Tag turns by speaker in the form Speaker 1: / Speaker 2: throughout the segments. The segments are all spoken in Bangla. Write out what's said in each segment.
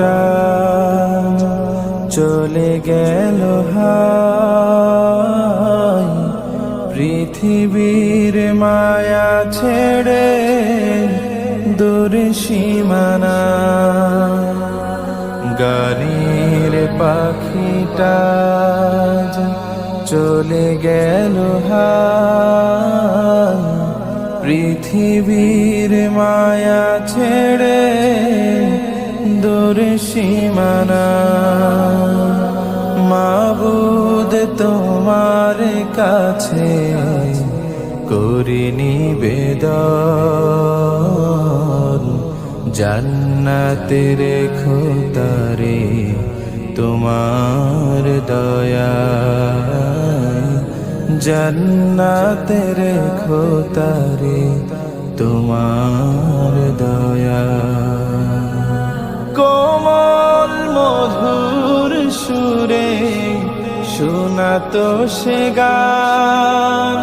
Speaker 1: পাখিটা চলে গেল পৃথিবীর মায়া ছেড়ে দূর সীমানা। গানের পাখিটা চলে গেল পৃথিবীর মায়া ছেড়ে দূর সীমানা। মাবুদ তোমার কাছে করিনি বেদন। জান্নাতের খোতারে তোমার দয়া। জান্নাতের খোতারে তোমার দয়া। শোনাতো সে গান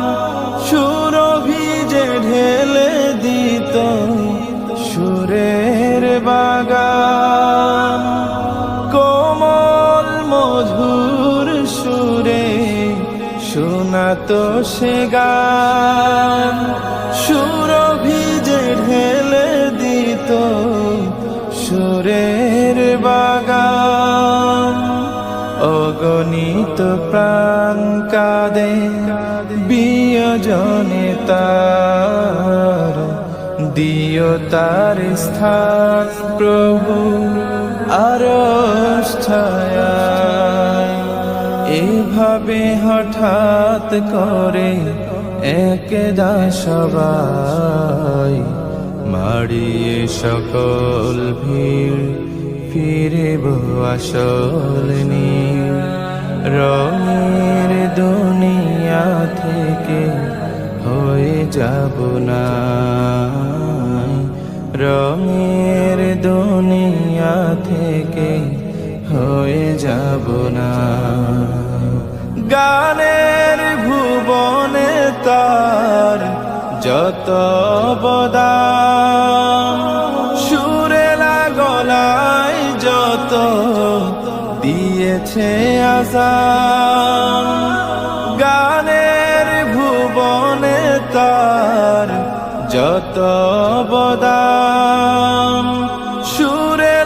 Speaker 1: সুর ভিজে ঢেলে দিত সুরের বাগান। কোমল মধুর সুরে শোনাতো সে গান অগণিত প্রাণ কাঁদে বিয়োজনে তার তার স্থান প্রভু আর এভাবে হঠাৎ করে একদা সবাই মারিয়ে সকল ভিড় ফিরে আসল নীল রঙের দুনিয়া থেকে হয়ে যাব না। রঙের দুনিয়া থেকে হয়ে যাব না। গানের ভুবনে তার যত দিয়েছে আজান। গানের ভুবনে তার যত বদান। সুরে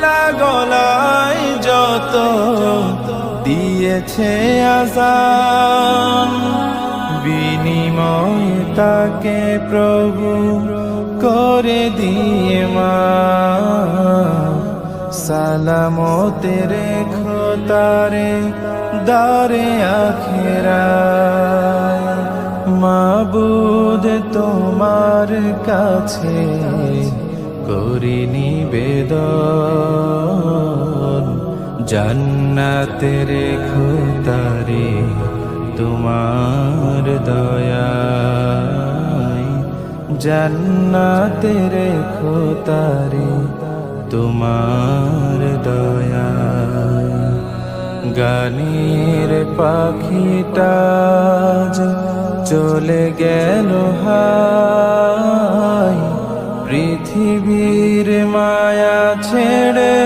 Speaker 1: গলায় যত দিয়েছে আজান। বিনিময় তাকে প্রভু করে দিয়ে মা। সালামতে রেখো তারে, দারে আখেরা। মাবুদ তোমার কাছে করি নিবেদন। জান্নাতে রেখো তারে তোমার দয়ায় জান্নাতে রেখো তারে তোমার দয়ায় গানের পাখিটা চলে গেল হায় পৃথিবীর মায়া ছেড়ে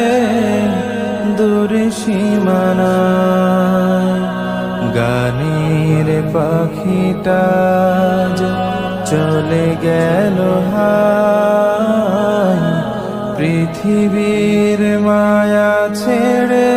Speaker 1: দূর সীমানা। গানের পাখিটা চলে গেল হায় পৃথিবীর মায়া ছেড়ে